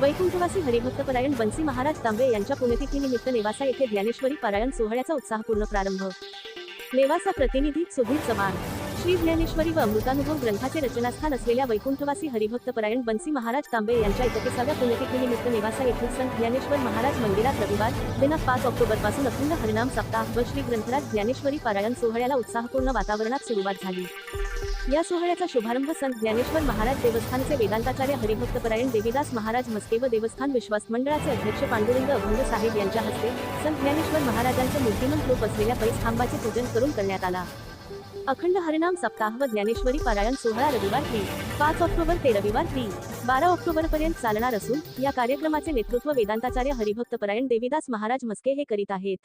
वैकुंठवासी हरिभक्तपरायण बन्सी महाराज तांबे यांच्या पुण्यतिथीनिमित्त नेवासा येथे ज्ञानेश्वरी पारायण सोहळ्याचा उत्साहपूर्ण प्रारंभ. नेवासा प्रतिनिधी सुधीर चव्हाण. श्री ज्ञानेश्वरी व अमृतानुभव ग्रंथाचे रचनास्थान असलेल्या वैकुंठवासी हरिभक्तपरायण बन्सी महाराज तांबे यांच्या एकतीसाव्या पुण्यतिथीनिमित्त नेवासा येथील संत ज्ञानेश्वर महाराज मंदिरात रविवार दिनांक पाच ऑक्टोबरपासून अखंड हरिनाम सप्ताह व श्री ग्रंथराज ज्ञानेश्वरी पारायण सोहळ्याला उत्साहपूर्ण वातावरणात सुरुवात झाली. या सोहळ्याचा शुभारंभ संत ज्ञानेश्वर महाराज देवस्थानचे वेदांताचार्य हरिभक्तपरायण देवीदास महाराज मस्के व देवस्थान विश्वास मंडळाचे अध्यक्ष पांडुरंग अभंग साहेब यांच्या हस्ते संत ज्ञानेश्वर महाराजांच्या मूर्तिमंत रूप असलेल्या पैस खांबाचे पूजन करून करण्यात आला. अखंड हरिनाम सप्ताह व ज्ञानेश्वरी पारायण सोहळा रविवार ती पाच ऑक्टोबर ते रविवार ती बारा ऑक्टोबर पर्यंत चालणार असून या कार्यक्रमाचे नेतृत्व वेदांताचार्य हरिभक्तपरायण देवीदास महाराज मस्के हे करीत आहेत.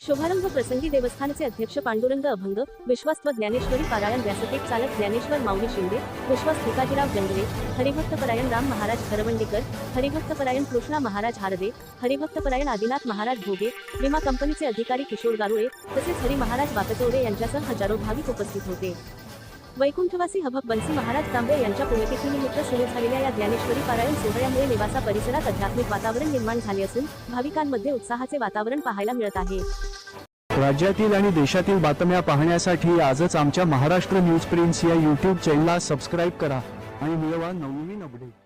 शुभारंभ प्रसंगी देवस्थानचे अध्यक्ष पांडुरंग अभंग विश्वास्त ज्ञानेश्वरी पारायण व्यासपीठ चालक ज्ञानेश्वर माऊली शिंदे विश्वास भिकाजीराव जंगले हरिभक्तपरायण राम महाराज खरवंडीकर हरिभक्तपरायण कृष्णा महाराज हारदे हरिभक्तपरायण आदिनाथ महाराज भोगे विमा कंपनीचे अधिकारी किशोर गारुळे तसेच हरी महाराज बाकचौरे यांच्यासह हजारो भाविक उपस्थित होते. वैकुंठवासी हभक बन्सी महाराज तांबे यांच्या पुण्यतिथीनिमित्त सुरू झालेल्या या ज्ञानेश्वरी पारायण सोहळ्यामुळे निवासा परिसरात आध्यात्मिक वातावरण निर्माण झाले असून भाविकांमध्ये उत्साहाचे वातावरण पाहायला मिळत आहे. राज्यातील आणि देशातील बातम्या पाहण्यासाठी आजच आमच्या महाराष्ट्र न्यूज प्रिंट्स या यूट्यूब चॅनलला सबस्क्राईब करा आणि मिळवा नवनवीन अपडेट